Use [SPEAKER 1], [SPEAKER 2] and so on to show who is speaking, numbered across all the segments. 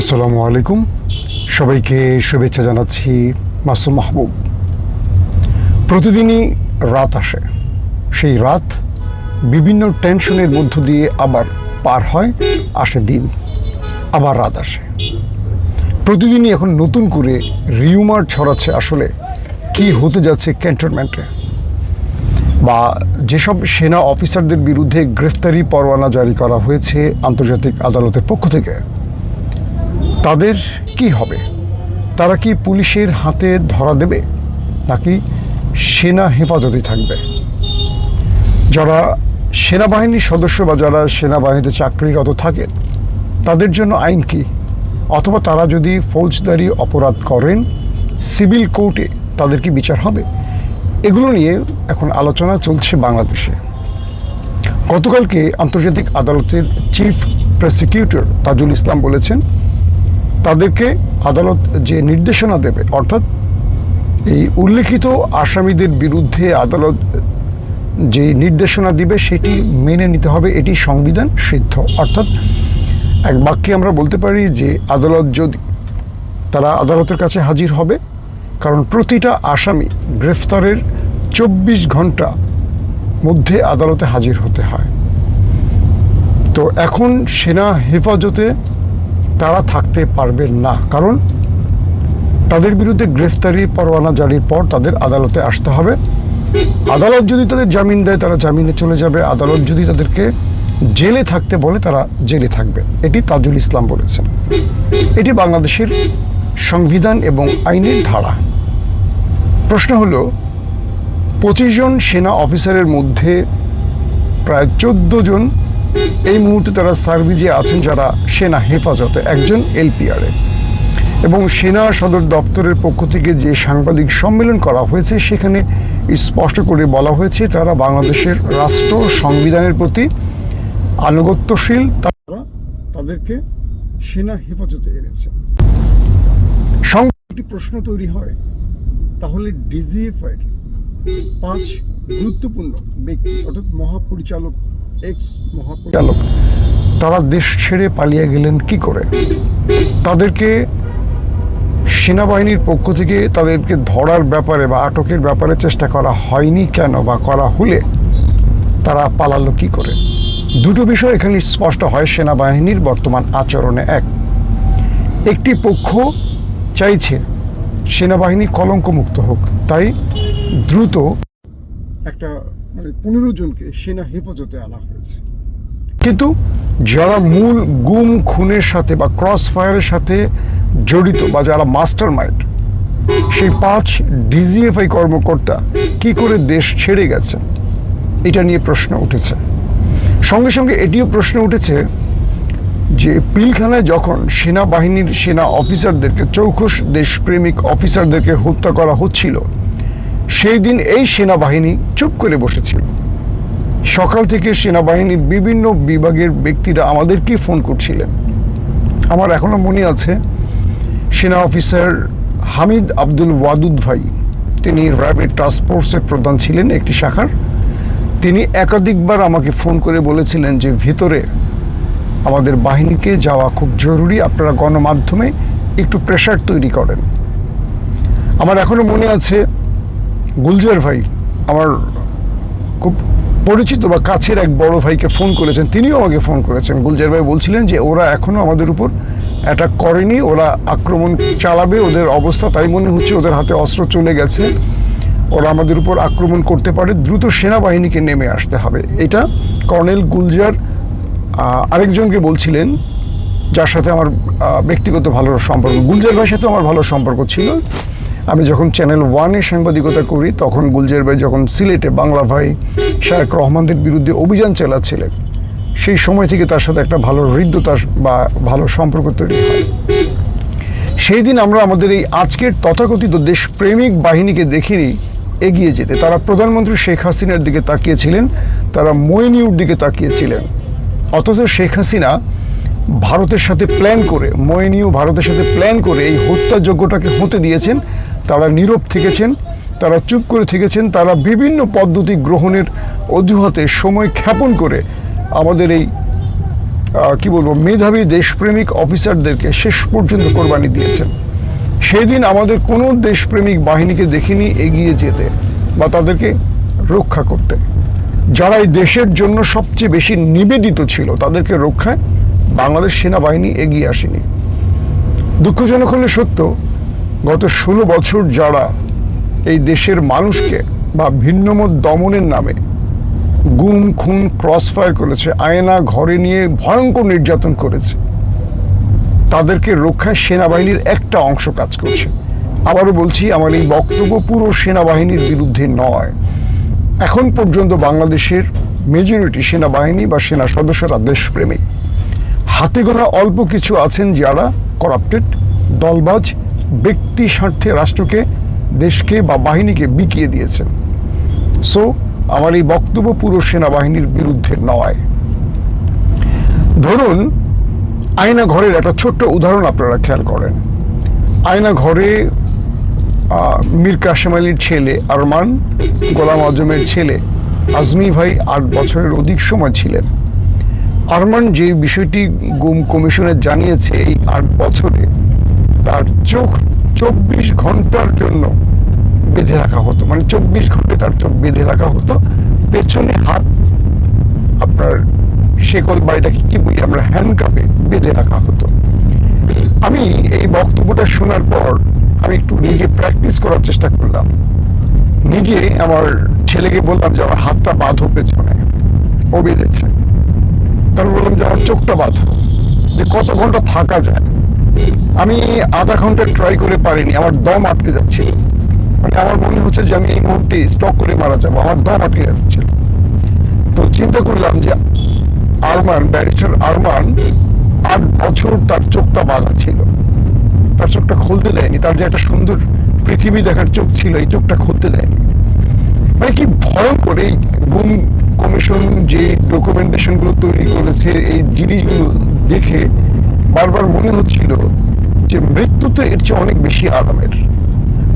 [SPEAKER 1] আসসালামু আলাইকুম। সবাইকে শুভেচ্ছা জানাচ্ছি মাসুম মাহবুব। প্রতিদিনই রাত আসে। সেই রাত বিভিন্ন টেনশনের মধ্য দিয়ে আবার পার হয়, আসে দিন, আবার রাত আসে। প্রতিদিনই এখন নতুন করে রিউমার ছড়াচ্ছে আসলে কি হতে যাচ্ছে ক্যান্টনমেন্টে। বা যেসব সেনা অফিসারদের বিরুদ্ধে গ্রেফতারি পরোয়ানা জারি করা হয়েছে আন্তর্জাতিক আদালতের পক্ষ থেকে। তাদের কি হবে? তারা কি পুলিশের হাতে ধরা দেবে? নাকি সেনা হেফাজতে থাকবে? যারা সেনাবাহিনীর সদস্য বা যারা সেনাবাহিনীতে চাকরিরত থাকেন, তাদের জন্য আইন কি? অথবা তারা যদি ফৌজদারি অপরাধ করেন, সিভিল কোর্টে তাদের কি বিচার হবে? এগুলো নিয়ে এখন আলোচনা চলছে বাংলাদেশে। গতকালকে আন্তর্জাতিক আদালতের চিফ প্রসিকিউটর তাজুল ইসলাম বলেছেন তাদেরকে আদালত যে নির্দেশনা দেবে, অর্থাৎ এই উল্লেখিত আসামিদের বিরুদ্ধে আদালত যে নির্দেশনা দিবে, সেটি মেনে নিতে হবে, এটি সংবিধান সিদ্ধ। অর্থাৎ এক বাক্যে আমরা বলতে পারি যে আদালত যদি তারা আদালতের কাছে হাজির হবে, কারণ প্রতিটা আসামি গ্রেফতারের চব্বিশ ঘণ্টা মধ্যে আদালতে হাজির হতে হয়। তো এখন সেনা হেফাজতে তারা থাকতে পারবেন না। কারণ তাদের বিরুদ্ধে গ্রেফতারি পরোয়ানা জারির পর তাদের আদালতে আসতে হবে। আদালত যদি তাদের জামিন দেয়, তারা জামিনে চলে যাবে। আদালত যদি তাদেরকে জেলে থাকতে বলে, তারা জেলে থাকবে। এটি তাজুল ইসলাম বলেছেন। এটি বাংলাদেশের সংবিধান এবং আইনের ধারা। প্রশ্ন হল, পঁচিশ জন সেনা অফিসারের মধ্যে প্রায় চোদ্দ জন এই মুহূর্তে তারা সার্ভিজে আছেন যারা সেনা হেফাজতে একজন এলপিআরে এবং সেনা সদর দপ্তরের পক্ষ থেকে যে সাংবাদিক সম্মেলন করা হয়েছে সেখানে স্পষ্ট করে বলা হয়েছে তারা বাংলাদেশের রাষ্ট্র সংবিধানের প্রতি আনুগত্যশীল তারা তাদেরকে সেনা হেফাজতে এনেছে। একটি প্রশ্ন তৈরি হয় তাহলে ডিজিএফআই পাঁচ গুরুত্বপূর্ণ ব্যক্তি অর্থাৎ মহাপরিচালক মহাপরিচালক তারা দেশ ছেড়ে পালিয়ে গেলেন কি করে? তাদেরকে সেনাবাহিনীর পক্ষ থেকে তাদেরকে ধরার ব্যাপারে বা আটকের ব্যাপারে চেষ্টা করা হয়নি কেন বা করা হলে তারা পালালো কি করে? দুটো বিষয় এখানে স্পষ্ট হয় সেনাবাহিনীর বর্তমান আচরণে। এক, একটি পক্ষ চাইছে সেনাবাহিনী কলঙ্কমুক্ত হোক, তাই দ্রুত একটা মানে পনেরো জনকে সেনা হেফাজতে আনা হয়েছে। কিন্তু যারা মূল গুম খুনের সাথে বা ক্রস ফায়ারের সাথে জড়িত বা যারা মাস্টার মাইন্ড সেই পাঁচ ডিজিএফআই কর্মকর্তা কি করে দেশ ছেড়ে গেছে এটা নিয়ে প্রশ্ন উঠেছে। সঙ্গে সঙ্গে এটিও প্রশ্ন উঠেছে যে পিলখানায় যখন সেনাবাহিনীর সেনা অফিসারদেরকে চৌখস দেশপ্রেমিক অফিসারদেরকে হত্যা করা হচ্ছিল সেই দিন এই সেনাবাহিনী চুপ করে বসেছিল। সকাল থেকে সেনাবাহিনীর বিভিন্ন বিভাগের ব্যক্তিরা আমাদেরকে ফোন করছিলেন। আমার এখনও মনে আছে, সেনা অফিসার হামিদ আব্দুল ওয়াদুদ ভাই, তিনি র্যাপিড টাস্ক ফোর্সের প্রধান ছিলেন একটি শাখার। তিনি একাধিকবার আমাকে ফোন করে বলেছিলেন যে, ভিতরে আমাদের বাহিনীকে যাওয়া খুব জরুরি, আপনারা গণমাধ্যমে একটু প্রেশার তৈরি করেন। আমার এখনও মনে আছে গুলজার ভাই আমার খুব পরিচিত বা কাছের এক বড় ভাইকে ফোন করেছেন, তিনিও আমাকে ফোন করেছেন। গুলজার ভাই বলছিলেন যে ওরা এখনও আমাদের উপর অ্যাটাক করেনি, ওরা আক্রমণ চালাবে, ওদের অবস্থা তাই মনে হচ্ছে ওদের হাতে অস্ত্র চলে গেছে। ওরা আমাদের উপর আক্রমণ করতে পারে, দ্রুত সেনাবাহিনীকে নেমে আসতে হবে। এটা কর্নেল গুলজার আরেকজনকে বলছিলেন, যার সাথে আমার ব্যক্তিগত ভালো সম্পর্ক। গুলজার ভাইয়ের সাথে আমার ভালো সম্পর্ক ছিল। আমি যখন চ্যানেল ওয়ানে সাংবাদিকতা করি, তখন গুলজার ভাই যখন সিলেটে বাংলা ভাই শায়েক রহমানদের বিরুদ্ধে অভিযান চালাচ্ছিলেন, সেই সময় থেকে তার সাথে একটা ভালো হৃদ্যতা বা ভালো সম্পর্ক তৈরি হয়। সেই দিন আমরা আমাদের এই আজকের তথাকথিত দেশপ্রেমিক বাহিনীকে দেখিনি, এগিয়ে যেতে। তারা প্রধানমন্ত্রী শেখ হাসিনার দিকে তাকিয়েছিলেন, তারা মইনিউর দিকে তাকিয়েছিলেন। অথচ শেখ হাসিনা ভারতের সাথে প্ল্যান করে, মইনিউ ভারতের সাথে প্ল্যান করে এই হত্যাযজ্ঞটাকে হতে দিয়েছেন তারা নীরব থেকেছেন, তারা চুপ করে থেকেছেন, তারা বিভিন্ন পদ্ধতি গ্রহণের অজুহাতে সময় ক্ষেপণ করে আমাদের এই কি বলব, মেধাবী দেশপ্রেমিক অফিসারদেরকে শেষ পর্যন্ত কোরবানি দিয়েছেন। সেই দিন আমাদের কোনো দেশপ্রেমিক বাহিনীকে দেখিনি এগিয়ে যেতে বা তাদেরকে রক্ষা করতে। যারা এই দেশের জন্য সবচেয়ে বেশি নিবেদিত ছিল, তাদেরকে রক্ষায় বাংলাদেশ সেনাবাহিনী এগিয়ে আসেনি। দুঃখজনক হলে সত্য গত ষোলো বছর যারা এই দেশের মানুষকে বা ভিন্নমত দমনের নামে গুম, খুন ক্রস ফায়ার করেছে, আয়না ঘরে নিয়ে ভয়ঙ্কর নির্যাতন করেছে, তাদেরকে রক্ষায় সেনাবাহিনীর একটা অংশ কাজ করছে। আবারও বলছি, আমার এই বক্তব্য পুরো সেনাবাহিনীর বিরুদ্ধে নয়। এখন পর্যন্ত বাংলাদেশের মেজরিটি সেনাবাহিনী বা সেনা সদস্যরা দেশপ্রেমিক। হাতে গোনা অল্প কিছু আছেন যারা করাপ্টেড দলবাজ ব্যক্তি স্বার্থে রাষ্ট্রকে, দেশকে বা বাহিনীকে বিকিয়ে দিয়েছেন সো আমার এই বক্তব্য পুরো সেনাবাহিনীর বিরুদ্ধে নয়। ধরুন, আয়না ঘরের একটা ছোট্ট উদাহরণ আপনারা খেয়াল করেন। আয়না ঘরে মীর কাশেম আলীর ছেলে আরমান, গোলাম আজমের ছেলে আজমি ভাই আট বছরের অধিক সময় ছিলেন। আরমান যে বিষয়টি গুম কমিশনে জানিয়েছে এই আট বছরে চোখ চব্বিশ ঘণ্টার জন্য বেঁধে রাখা হতো। মানে চব্বিশ ঘন্টায় তার চোখ বেঁধে রাখা হতো। পেছনে হাত, আপনার শেকল বাড়িটাকে কি বলি আমরা হ্যান্ডকাপে বেঁধে রাখা হতো। আমি এই বক্তব্যটা শোনার পর আমি একটু নিজে প্র্যাকটিস করার চেষ্টা করলাম। নিজে আমার ছেলেকে বললাম যে আমার হাতটা বাঁধো পেছনে। ও বেঁধেছে। তারপর বললাম যে আমার চোখটা বাঁধো। যে কত ঘণ্টা থাকা যায়। আমি আধা ঘণ্টা ট্রাই করে পারিনি, আমার দম আটকে যাচ্ছে মানে আমার মনে হচ্ছে যে আমি এই মুহূর্তে স্টক করে মারা যাব, আমার দম আটকে যাচ্ছে তো চিন্তা করলাম যে আরমান ব্যারিস্টার আরমান আট বছর তার চোখটা বাঁধা ছিল। তার চোখটা খুলতে দেয়নি, তার যে একটা সুন্দর পৃথিবী দেখার চোখ ছিল, এই চোখটা খুলতে দেয়নি। মানে কি ভয়ঙ্কর, এই গুম কমিশন যে ডকুমেন্টেশনগুলো তৈরি করেছে, এই জিনিসগুলো দেখে বারবার মনে হচ্ছিল যে মৃত্যু তো এর চেয়ে অনেক বেশি আরামের।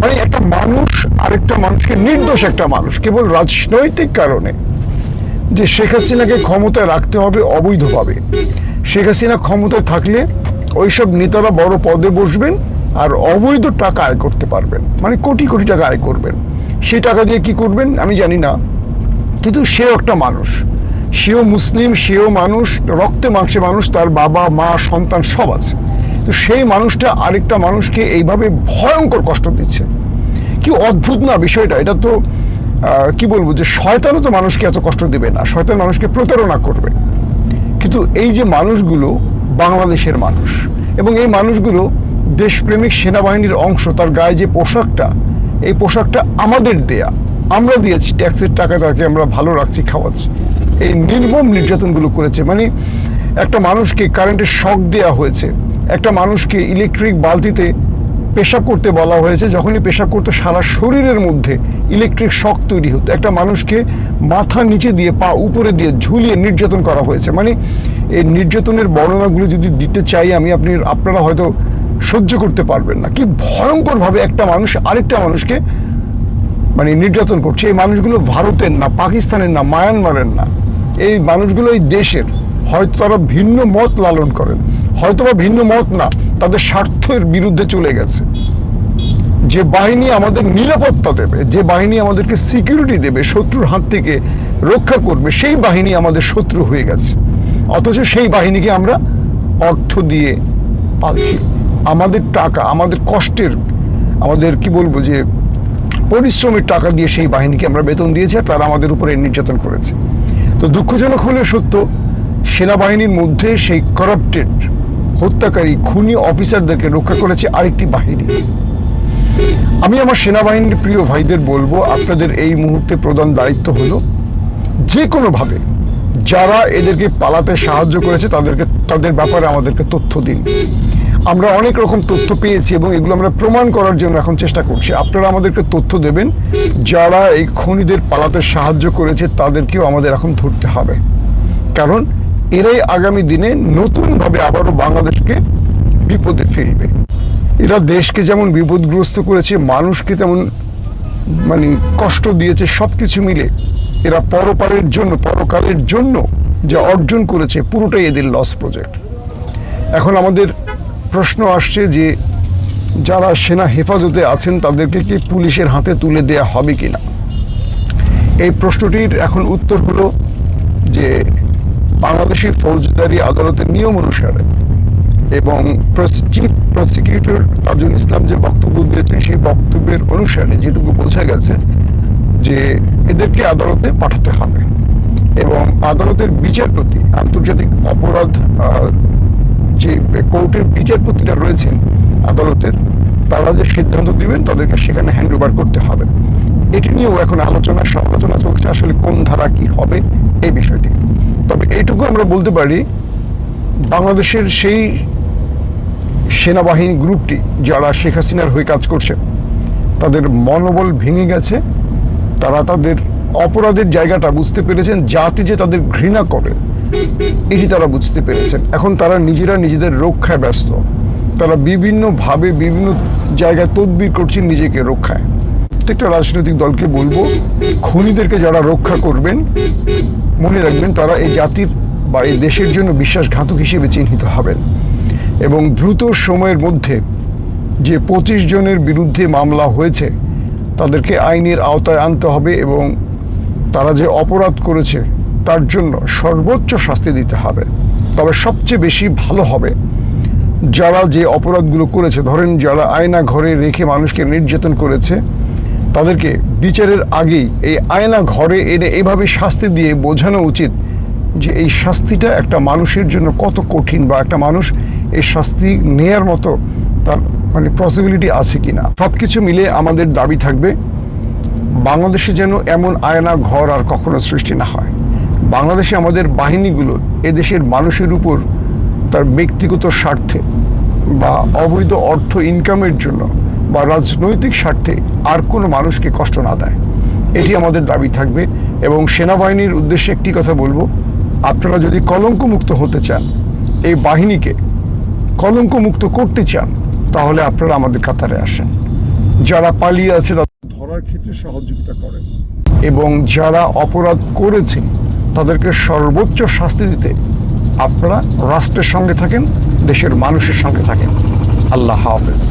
[SPEAKER 1] মানে একটা মানুষ আরেকটা মানুষকে নির্দোষ একটা মানুষ, কেবল রাজনৈতিক কারণে। যে শেখ হাসিনাকে ক্ষমতায় রাখতে হবে অবৈধভাবে। শেখ হাসিনা ক্ষমতায় থাকলে ওইসব নেতারা বড় পদে বসবেন আর অবৈধ টাকা আয় করতে পারবেন। মানে কোটি কোটি টাকা আয় করবেন। সেই টাকা দিয়ে কি করবেন আমি জানি না। কিন্তু সেও একটা মানুষ। সেও মুসলিম, সেও মানুষ, রক্তে মাংসে মানুষ, তার বাবা, মা, সন্তান সব আছে। তো সেই মানুষটা আরেকটা মানুষকে এইভাবে ভয়ঙ্কর কষ্ট দিচ্ছে। কি অদ্ভুত না বিষয়টা, এটা তো কি বলব যে শয়তানও তো মানুষকে এত কষ্ট দেবে না, শয়তান মানুষকে প্রতারণা করবে। কিন্তু এই যে মানুষগুলো বাংলাদেশের মানুষ এবং এই মানুষগুলো দেশপ্রেমিক সেনাবাহিনীর অংশ, তার গায়ে যে পোশাকটা, এই পোশাকটা আমাদের দেয়া। আমরা দিয়েছি ট্যাক্সের টাকা, তাকে আমরা ভালো রাখছি, খাওয়াচ্ছি। এই নির্মম নির্যাতনগুলো করেছে। মানে একটা মানুষকে কারেন্টের শক দেওয়া হয়েছে। একটা মানুষকে ইলেকট্রিক বালতিতে পেশাব করতে বলা হয়েছে, যখনই পেশাব করতো সারা শরীরের মধ্যে ইলেকট্রিক শক তৈরি হতো। একটা মানুষকে মাথা নিচে দিয়ে, পা উপরে দিয়ে ঝুলিয়ে নির্যাতন করা হয়েছে। মানে এই নির্যাতনের বর্ণনাগুলো যদি দিতে চাই আমি, আপনি, আপনারা হয়তো সহ্য করতে পারবেন না। কি ভয়ঙ্করভাবে একটা মানুষ, আরেকটা মানুষকে মানে নির্যাতন করছে। এই মানুষগুলো ভারতের না, পাকিস্তানের না, মায়ানমারের না। এই মানুষগুলো এই দেশের। হয়তো তারা ভিন্ন মত লালন করেন হয়তো বা ভিন্ন মত না, তাদের স্বার্থের বিরুদ্ধে চলে গেছে। যে বাহিনী আমাদের নিরাপত্তা দেবে, যে বাহিনী আমাদেরকে সিকিউরিটি দেবে, শত্রুর হাত থেকে রক্ষা করবে, সেই বাহিনী আমাদের শত্রু হয়ে গেছে। অথচ সেই বাহিনীকে আমরা অর্থ দিয়ে পাচ্ছি। আমাদের টাকা, আমাদের কষ্টের, আমাদের কি বলব যে, পরিশ্রমের টাকা দিয়ে সেই বাহিনীকে আমরা বেতন দিয়েছি আর তারা আমাদের উপরে নির্যাতন করেছে। তো দুঃখজনক হলে সত্য সেনাবাহিনীর মধ্যে সেই করাপ্টেড হত্যাকারী খুনি অফিসারদেরকে রক্ষা করেছে আরেকটি বাহিনী। আমি আমার সেনাবাহিনীর প্রিয় ভাইদের বলব, আপনাদের এই মুহূর্তে প্রধান দায়িত্ব হলো যে কোনোভাবে যারা এদেরকে পালাতে সাহায্য করেছে, তাদেরকে, তাদের ব্যাপারে আমাদেরকে তথ্য দিন। আমরা অনেক রকম তথ্য পেয়েছি এবং এগুলো আমরা প্রমাণ করার জন্য এখন চেষ্টা করছি। আপনারা আমাদেরকে তথ্য দেবেন, যারা এই খনিদের পালাতে সাহায্য করেছে, তাদেরকেও আমাদের এখন ধরতে হবে। কারণ এরাই আগামী দিনে নতুনভাবে আবারও বাংলাদেশকে বিপদে ফেলবে। এরা দেশকে যেমন বিপদগ্রস্ত করেছে, মানুষকে তেমন মানে কষ্ট দিয়েছে সব কিছু মিলে এরা পরপারের জন্য, পরকালের জন্য যা অর্জন করেছে, পুরোটাই এদের লস প্রজেক্ট এখন আমাদের প্রশ্ন আসছে যে যারা সেনা হেফাজতে আছেন, তাদেরকে কি পুলিশের হাতে তুলে দেয়া হবে কিনা? এই প্রশ্নটির এখন উত্তর হলো যে বাংলাদেশি ফৌজদারি আদালতের নিয়ম অনুসারে এবং চিফ প্রসিকিউটর তাজুল ইসলাম যে বক্তব্য দিয়েছেন সেই বক্তব্যের অনুসারে যেটুকু বোঝা গেছে যে এদেরকে আদালতে পাঠাতে হবে এবং আদালতের বিচারপতি আন্তর্জাতিক অপরাধ যে কোর্টের বিচারপতিরা রয়েছেন আদালতের, তারা যে সিদ্ধান্ত দিবেন তাদেরকে সেখানে হ্যান্ড ওভার করতে হবে। এটি নিয়েও এখন আলোচনা, সমালোচনা চলছে আসলে কোন ধারা কি হবে এই বিষয়টি। তবে এইটুকু আমরা বলতে পারি, বাংলাদেশের সেই সেনাবাহিনী গ্রুপটি যারা শেখ হাসিনার হয়ে কাজ করছে, তাদের মনোবল ভেঙে গেছে, তারা তাদের অপরাধের জায়গাটা বুঝতে পেরেছেন, জাতি যে তাদের ঘৃণা করে, এটি তারা বুঝতে পেরেছেন। এখন তারা নিজেরা নিজেদের রক্ষায় ব্যস্ত। তারা বিভিন্নভাবে বিভিন্ন জায়গায় তদবির করছেন নিজেকে রক্ষায়। প্রত্যেকটা রাজনৈতিক দলকে বলব, খুনিদেরকে যারা রক্ষা করবেন মনে রাখবেন তারা এই জাতির বা এই দেশের জন্য বিশ্বাসঘাতক হিসেবে চিহ্নিত হবেন। এবং দ্রুত সময়ের মধ্যে যে পঁচিশ জনের বিরুদ্ধে মামলা হয়েছে, তাদেরকে আইনের আওতায় আনতে হবে এবং তারা যে অপরাধ করেছে, তার জন্য সর্বোচ্চ শাস্তি দিতে হবে। তবে সবচেয়ে বেশি ভালো হবে, যারা যে অপরাধগুলো করেছে, ধরেন যারা আয়না ঘরে রেখে মানুষকে নির্যাতন করেছে তাদেরকে বিচারের আগেই এই আয়না ঘরে এনে এভাবে শাস্তি দিয়ে বোঝানো উচিত যে এই শাস্তিটা একটা মানুষের জন্য কত কঠিন বা একটা মানুষ এই শাস্তি নেয়ার মতো তার মানে পসিবিলিটি আছে কিনা। সব কিছু মিলে আমাদের দাবি থাকবে, বাংলাদেশে যেন এমন আয়না ঘর আর কখনো সৃষ্টি না হয়। বাংলাদেশে আমাদের বাহিনীগুলো এদেশের মানুষের উপর তার ব্যক্তিগত স্বার্থে বা অবৈধ অর্থ ইনকামের জন্য বা রাজনৈতিক স্বার্থে আর কোনো মানুষকে কষ্ট না দেয়। এটি আমাদের দাবি থাকবে এবং সেনাবাহিনীর উদ্দেশ্যে একটি কথা বলব। আপনারা যদি কলঙ্কমুক্ত হতে চান, এই বাহিনীকে কলঙ্কমুক্ত করতে চান, তাহলে আপনারা আমাদের কাতারে আসেন। যারা পালিয়ে আছে, তাদের ধরার ক্ষেত্রে সহযোগিতা করেন। এবং যারা অপরাধ করেছে, তাদেরকে সর্বোচ্চ শাস্তি দিতে আপনারা রাষ্ট্রের সঙ্গে থাকেন, দেশের মানুষের সঙ্গে থাকেন। আল্লাহ হাফেজ।